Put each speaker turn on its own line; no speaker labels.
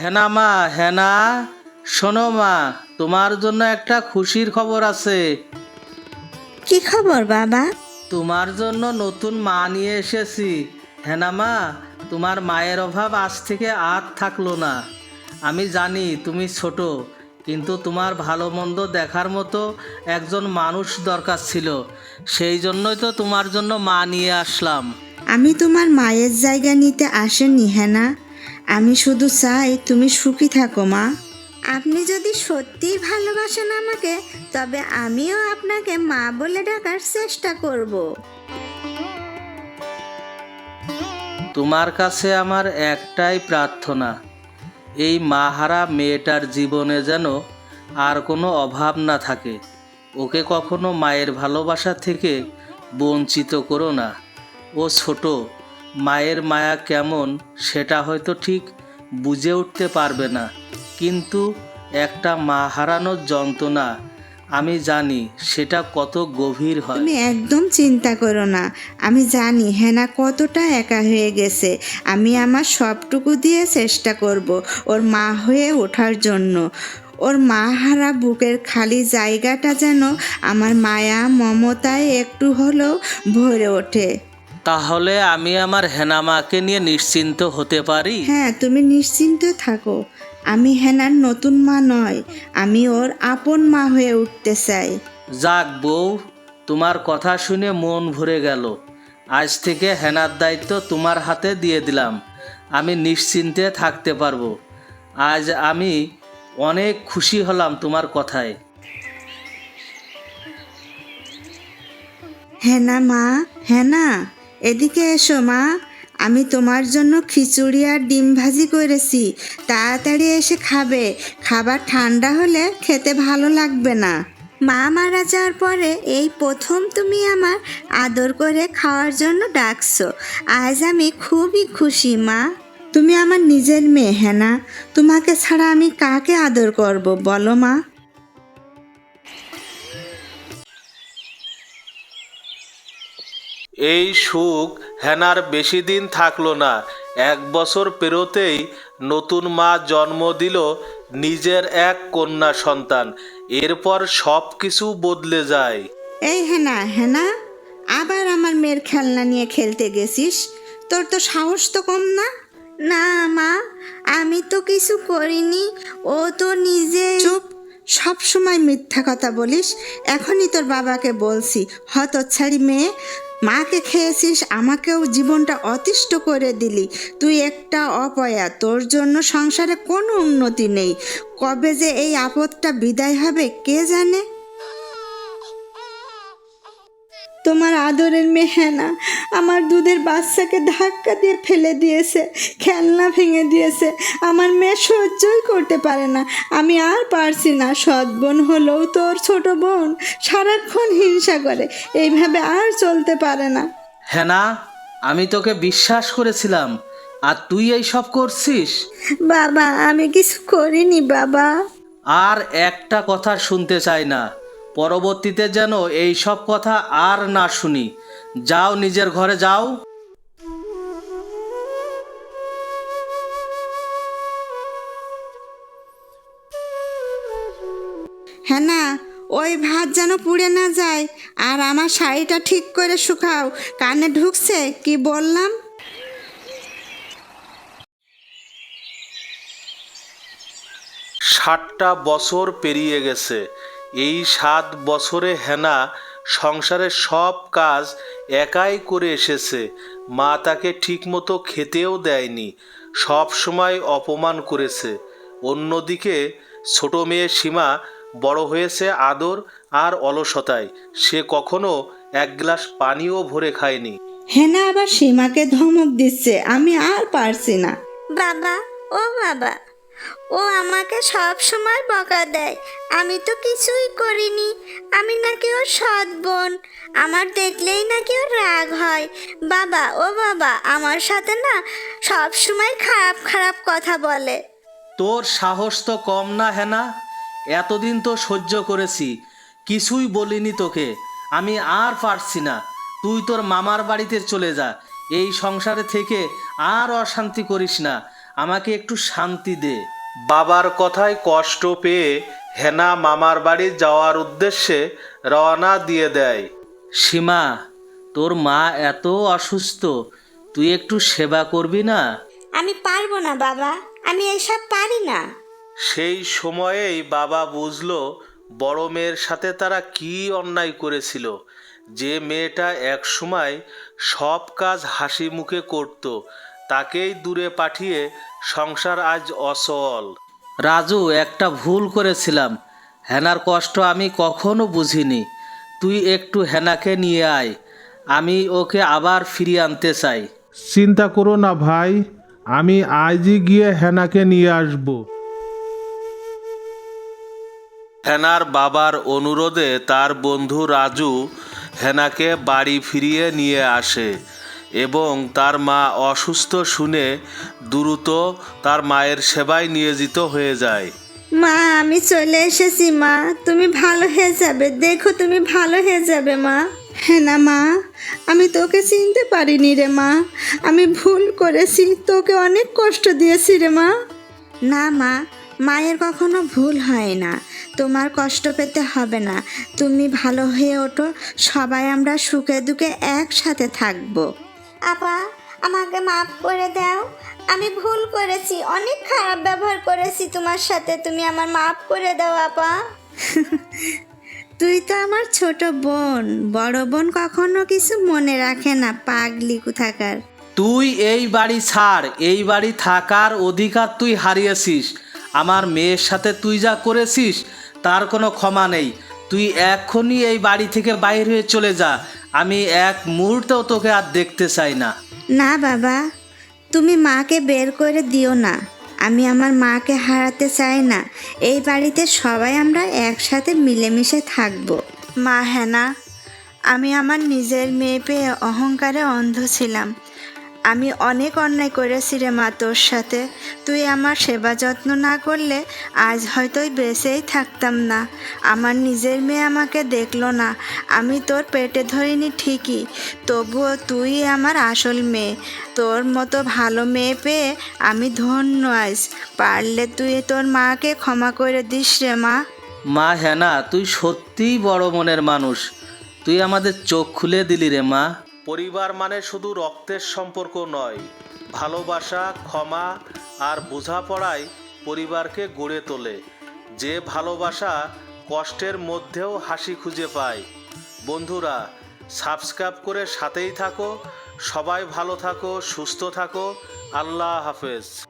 হেনা মা হেনা। শোনো মা তোমার জন্য একটা খুশির খবর আছে।
কি খবর বাবা?
তোমার জন্য নতুন মা নিয়ে এসেছি। হেনা মা তোমার মায়ের অভাব আজ থেকে আর থাকল না। আমি জানি তুমি ছোট কিন্তু তোমার ভালো মন্দ দেখার মতো একজন মানুষ দরকার ছিল। সেই জন্যই তো তোমার জন্য মা নিয়ে আসলাম।
আমি তোমার মায়ের জায়গা নিতে আসেনি হেনা। আমি শুধু চাই তুমি সুখী থাকো মা। আপনি যদি সত্যিই ভালোবাসেন আমাকে তবে আমিও আপনাকে মা বলে ডাকার চেষ্টা করব।
তোমার কাছে আমার একটাই প্রার্থনা এই মাহারা মেয়েটার জীবনে যেন আর কোনো অভাব না থাকে। ওকে কখনো মায়ের ভালোবাসা থেকে বঞ্চিত করো না। ও ছোট, মায়ের মায়া কেমন সেটা হয়তো ঠিক বুঝে উঠতে পারবে না। কিন্তু একটা মা হারানোর যন্ত্রণা, আমি জানি সেটা কত গভীর হয়।
তুমি একদম চিন্তা করো না। আমি জানি হেনা কতটা একা হয়ে গেছে। আমি আমার সবটুকু দিয়ে চেষ্টা করব ওর মা হয়ে ওঠার জন্য। ওর মা হারা বুকের খালি জায়গাটা যেন আমার মায়া, মমতায় একটু হলেও ভরে ওঠে।
তাহলে আমি আমার হেনামাকে নিয়ে নিশ্চিন্ত হতে পারি?
হ্যাঁ তুমি নিশ্চিন্ত থাকো। আমি হেনার নতুন মা নয় আমি ওর আপন মা হয়ে উঠতে চাই।
যাক বউ তোমার কথা শুনে মন ভরে গেল। আজ থেকে হেনার দায়িত্ব তোমার হাতে দিয়ে দিলাম। আমি নিশ্চিন্তে থাকতে পারব। আজ আমি অনেক খুশি হলাম তোমার কথায়।
হেনা মা হেনা। এদিকে এসো, মা। আমি তোমার জন্য খিচুড়ি আর ডিম ভাজি করেছি। তাড়াতাড়ি এসে খাবে। খাবার ঠান্ডা হলে খেতে ভালো লাগবে না। মা মারা যাওয়ার পরে এই প্রথম তুমি আমার আদর করে খাওয়ার জন্য ডাকছো। আজ আমি খুবই খুশি, মা। তুমি আমার নিজের মেয়ে, হেনা। তোমাকে ছাড়া আমি কাকে আদর করব, বলো, মা।
এই সুখ হেনার বেশি দিন থাকল না। এক বছর পেরোতেই নতুন মা জন্ম দিল নিজের এক কন্যা সন্তান। এরপর সব কিছু বদলে যায়।
এই হেনা হেনা আবার আমার মেয়ের খেলনা নিয়ে খেলতে গেছিস? তোর তো সাহস তো কম না? না মা আমি তো কিছু করিনি। ও তো নিজে চুপ। সব সময় মিথ্যা কথা বলিস। এখনই তোর বাবাকে বলছি হতচ্ছাড়ি মেয়ে। মাকে খেয়েছিস, আমাকেও জীবনটা অতিষ্ঠ করে দিলি। তুই একটা অপয়া, তোর জন্য সংসারে কোনো উন্নতি নেই। কবে যে এই আপদটা বিদায় হবে, কে জানে? তোমার আদরের মেহেনা আমার দুধের বাচ্চাকে ধাক্কা দিয়ে ফেলে দিয়েছে খেলনা ভেঙে দিয়েছে। আমার মেয়ে সহ্যই করতে পারে না। আমি আর পারছি না। সৎ বোন হলেও তোর ছোট বোন সারাক্ষণ হিংসা করে। এইভাবে আর চলতে পারে না।
হেনা আমি তোকে বিশ্বাস করেছিলাম। আর তুই এই সব করছিস?
বাবা আমি কিছু করিনি বাবা।
আর একটা কথা শুনতে চাই না। পরবর্তীতে যেন এই সব কথা আর না শুনি। যাও নিজের ঘরে যাও।
হ্যাঁ না ওই ভাত যেন পুড়ে না যায় আর আমার শাড়িটা ঠিক করে শুকাও। কানে ঢুকছে কি বললাম?
ষাটটা বছর পেরিয়ে গেছে। এই সাত বছরে হেনা সংসারের সব কাজ একাই করে এসেছে। মা তাকে ঠিকমতো খেতেও দেয়নি সব সময় অপমান করেছে। অন্যদিকে ছোট মেয়ে সীমা বড় হয়েছে আদর আর অলসতায়। সে কখনো এক গ্লাস পানিও ভরে খায়নি।
হেনা আবার সীমাকে ধমক দিচ্ছে আমি আর পারছি না।
বাবা ও বাবা। ও আমাকে সব সময় বকা দেয়। আমি তো কিছুই করিনি। আমি নাকি ওর সৎ বোন। আমার দেখলেই নাকি ওর রাগ হয়। বাবা, ও বাবা, আমার সাথে না সব সময় খারাপ খারাপ কথা বলে।
তোর সাহস তো কম না, হেনা। এতদিন তো সহ্য করেছি। কিছুই বলিনি তোকে। আমি আর পারছি না। তুই তোর মামার বাড়িতে চলে যা। এই সংসারে থেকে আর অশান্তি করিস না। আমাকে একটু শান্তি দে। বাবার কথায় কষ্ট পেয়ে হেনা মামার বাড়ি যাওয়ার উদ্দেশ্যে রওনা দিয়ে দেয়। সীমা তোর মা এত অসুস্থ তুই একটু সেবা করবি না?
আমি পারব না বাবা আমি এসব পারি না।
সেই সময়েই বাবা বুঝলো বড় মেয়ের সাথে তারা কি অন্যায় করেছিল। যে মেয়েটা এক সময় সব কাজ হাসি মুখে করত তাকেই দূরে পাঠিয়ে সংসার আজ অসল রাজু একটা ভুল করেছিলাম। হেনার কষ্ট আমি কখনো বুঝিনি। তুই একটু হেনাকে নিয়ে আয়। আমি ওকে আবার ফিরিয়ে আনতে চাই।
চিন্তা করো না ভাই আমি আজই গিয়ে হেনাকে নিয়ে আসব।
হেনার বাবার অনুরোধে তার বন্ধু রাজু হেনাকে বাড়ি ফিরিয়ে নিয়ে আসে। এবং তার মা অসুস্থ শুনে দ্রুত তার মায়ের সেবায় নিয়োজিত হয়ে যায়।
মা, আমি চলে এসেছি, মা। তুমি ভালো হয়ে যাবে। দেখো, তুমি ভালো হয়ে যাবে, মা। হ্যাঁ না, মা। আমি তোকে চিনতে পারিনি রে, মা। আমি ভুল করেছি। তোকে অনেক কষ্ট দিয়েছি রে, মা। না, মা। মায়ের কখনো ভুল হয় না। তোমার কষ্ট পেতে হবে না। তুমি ভালো হয়ে ওঠো। সবাই আমরা সুখে দুঃখে একসাথে থাকব।
আপা আমাকে মাফ করে দাও। আমি ভুল করেছি অনেক খারাপ ব্যবহার করেছি তোমার সাথে। তুমি আমার মাফ করে দাও আপা।
তুই তো আমার ছোট বোন। বড় বোন কখনো কিছু মনে রাখে না পাগলি কোথাকার।
তুই এই বাড়ি ছাড় এই বাড়ি থাকার অধিকার তুই হারিয়েছিস। আমার মেয়ের সাথে তুই যা করেছিস তার কোনো ক্ষমা নেই। তুই এক্ষুনি এই বাড়ি থেকে বাইরে হয়ে চলে যা। আমি এক মুহূর্তেও তোকে আর দেখতে চাই না।
না, বাবা। তুমি মাকে বের করে দিও না। আমি আমার মাকে হারাতে চাই না। এই বাড়িতে সবাই আমরা একসাথে মিলেমিশে থাকব। মা হ্যানা আমি আমার নিজের মেয়ে পেয়ে অহংকারে অন্ধ ছিলাম। আমি অনেক অন্যায় করেছি রে মা তোর সাথে। তুই আমার সেবা যত্ন না করলে আজ হয়তো বেঁচেই থাকতাম না। আমার নিজের মেয়ে আমাকে দেখল না। আমি তোর পেটে ধরিনি ঠিকই, তবুও তুই আমার আসল মেয়ে। তোর মতো ভালো মেয়ে পেয়ে আমি ধন্য আজ। পারলে তুই তোর মাকে ক্ষমা করে দিস রে মা।
মা হেনা, তুই সত্যিই বড় মনের মানুষ। তুই আমাদের চোখ খুলে দিলি রে মা। পরিবার মানে শুধু রক্তের সম্পর্ক নয়, ভালোবাসা, ক্ষমা আর বোঝাপড়ায় পরিবারকে গড়ে তোলে। যে ভালোবাসা কষ্টের মধ্যেও হাসি খুঁজে পায়। বন্ধুরা, সাবস্ক্রাইব করে সাথেই থাকো, সবাই ভালো থাকো, সুস্থ থাকো, আল্লাহ হাফেজ।